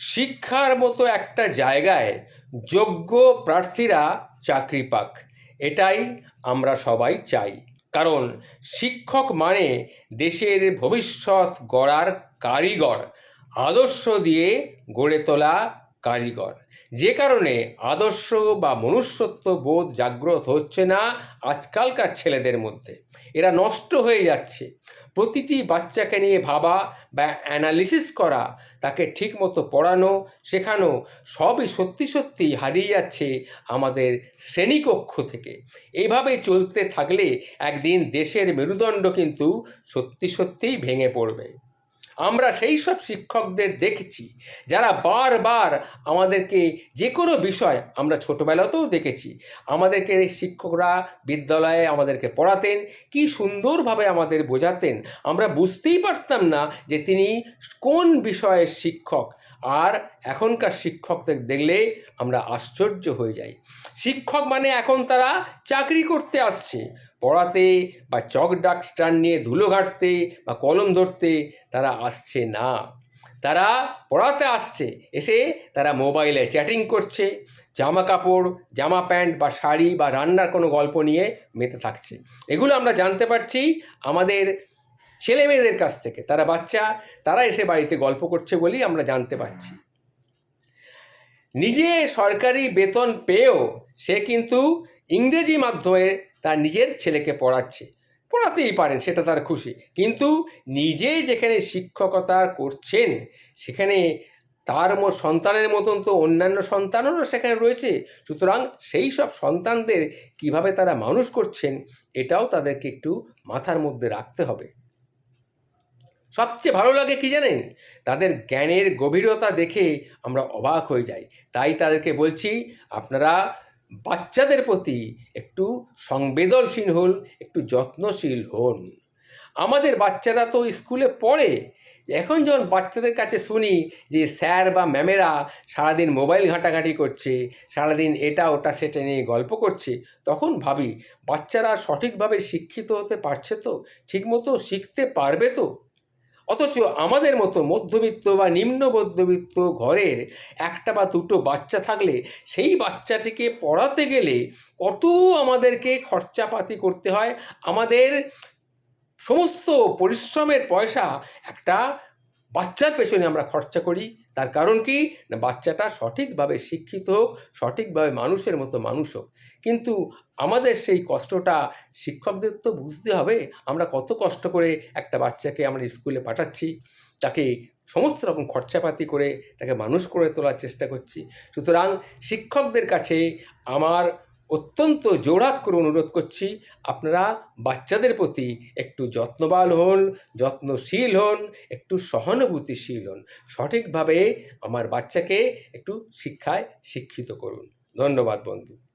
শিক্ষার মতো একটা জায়গায় যোগ্য প্রার্থীরা চাকরি পাক। এটাই আমরা সবাই চাই। কারণ শিক্ষক মানে দেশের ভবিষ্যৎ গড়ার কারিগর, আদর্শ দিয়ে গড়ে তোলা কারিগর। যে কারণে আদর্শ বা মনুষ্যত্ব বোধ জাগ্রত হচ্ছে না আজকালকার ছেলেদের মধ্যে। এরা নষ্ট হয়ে যাচ্ছে। প্রতিটি বাচ্চাকে নিয়ে ভাবা বা অ্যানালিসিস করা, তাকে ঠিকমতো পড়ানো, শেখানো সবই সত্যি সত্যি হারিয়ে যাচ্ছে আমাদের শ্রেণীকক্ষ থেকে। এইভাবে চলতে থাকলে একদিন দেশের মেরুদণ্ড কিন্তু সত্যি সত্যিই ভেঙে পড়বে। আমরা সেই সব শিক্ষকদের দেখেছি যারা বারবার আমাদেরকে যে কোনো বিষয় আমরা ছোটোবেলাতেও দেখেছি। আমাদেরকে শিক্ষকরা বিদ্যালয়ে আমাদেরকে পড়াতেন, কি সুন্দরভাবে আমাদের বোঝাতেন, আমরা বুঝতেই পারতাম না যে তিনি কোন বিষয়ের শিক্ষক। আর এখনকার শিক্ষকদের দেখলে আমরা আশ্চর্য হয়ে যাই। শিক্ষক মানে এখন তারা চাকরি করতে আসছে। পড়াতে বা চক ডাক্তার নিয়ে ধুলো ঘাটতে বা কলম ধরতে তারা আসছে না। তারা পড়াতে আসছে, এসে তারা মোবাইলে চ্যাটিং করছে, জামা কাপড়, জামা প্যান্ট বা শাড়ি বা রান্নার কোনো গল্প নিয়ে মেতে থাকছে। এগুলো আমরা জানতে পারছি আমাদের ছেলে মেয়েদের কাছ থেকে। তারা বাচ্চা, তারা এসে বাড়িতে গল্প করছে বলেই আমরা জানতে পারছি। নিজে সরকারি বেতন পেয়েও সে কিন্তু ইংরেজি মাধ্যমে তার নিজের ছেলেকে পড়াচ্ছে। পড়াতেই পারেন, সেটা তার খুশি। কিন্তু নিজে যেখানে শিক্ষকতা করছেন, সেখানে তার সন্তানের মতন তো অন্যান্য সন্তানেরও সেখানে রয়েছে। সুতরাং সেই সব সন্তানদের কীভাবে তারা মানুষ করছেন, এটাও তাদেরকে একটু মাথার মধ্যে রাখতে হবে। সবচেয়ে ভালো লাগে কি জানেন? তাদের জ্ঞানের গভীরতা দেখে আমরা অবাক হয়ে যাই। তাই তাদেরকে বলছি, আপনারা বাচ্চাদের প্রতি একটু সংবেদনশীল হন, একটু যত্নশীল হন। আমাদের বাচ্চারা তো স্কুলে পড়ে। এখন যখন বাচ্চাদের কাছে শুনি যে স্যার বা ম্যামেরা সারাদিন মোবাইল ঘাঁটাঘাঁটি করছে, সারাদিন এটা ওটা সেটা নিয়ে গল্প করছে, তখন ভাবি, বাচ্চারা সঠিকভাবে শিক্ষিত হতে পারছে তো? ঠিকমতো শিখতে পারবে তো? অথচ আমাদের মতো মধ্যবিত্ত বা নিম্ন মধ্যবিত্ত ঘরের একটা বা দুটো বাচ্চা থাকলে সেই বাচ্চাটিকে পড়াতে গেলে কত আমাদেরকে খরচাপাতি করতে হয়। আমাদের সমস্ত পরিশ্রমের পয়সা একটা বাচ্চার পেছনে আমরা খরচা করি। তার কারণ কি? না, বাচ্চাটা সঠিকভাবে শিক্ষিত হোক, সঠিকভাবে মানুষের মতো মানুষ হোক। কিন্তু আমাদের সেই কষ্টটা শিক্ষকদের তো বুঝতে হবে। আমরা কত কষ্ট করে একটা বাচ্চাকে আমরা স্কুলে পাঠাচ্ছি। তাকে সমস্ত রকম খরচাপাতি করে তাকে মানুষ করে তোলার চেষ্টা করছি। সুতরাং শিক্ষকদের কাছে আমার অত্যন্ত জোরাত করে অনুরোধ করছি, আপনারা বাচ্চাদের প্রতি একটু যত্নবাল হন, যত্নশীল হন, একটু সহানুভূতিশীল হন। সঠিকভাবে আমার বাচ্চাকে একটু শিক্ষায় শিক্ষিত করুন। ধন্যবাদ বন্ধু।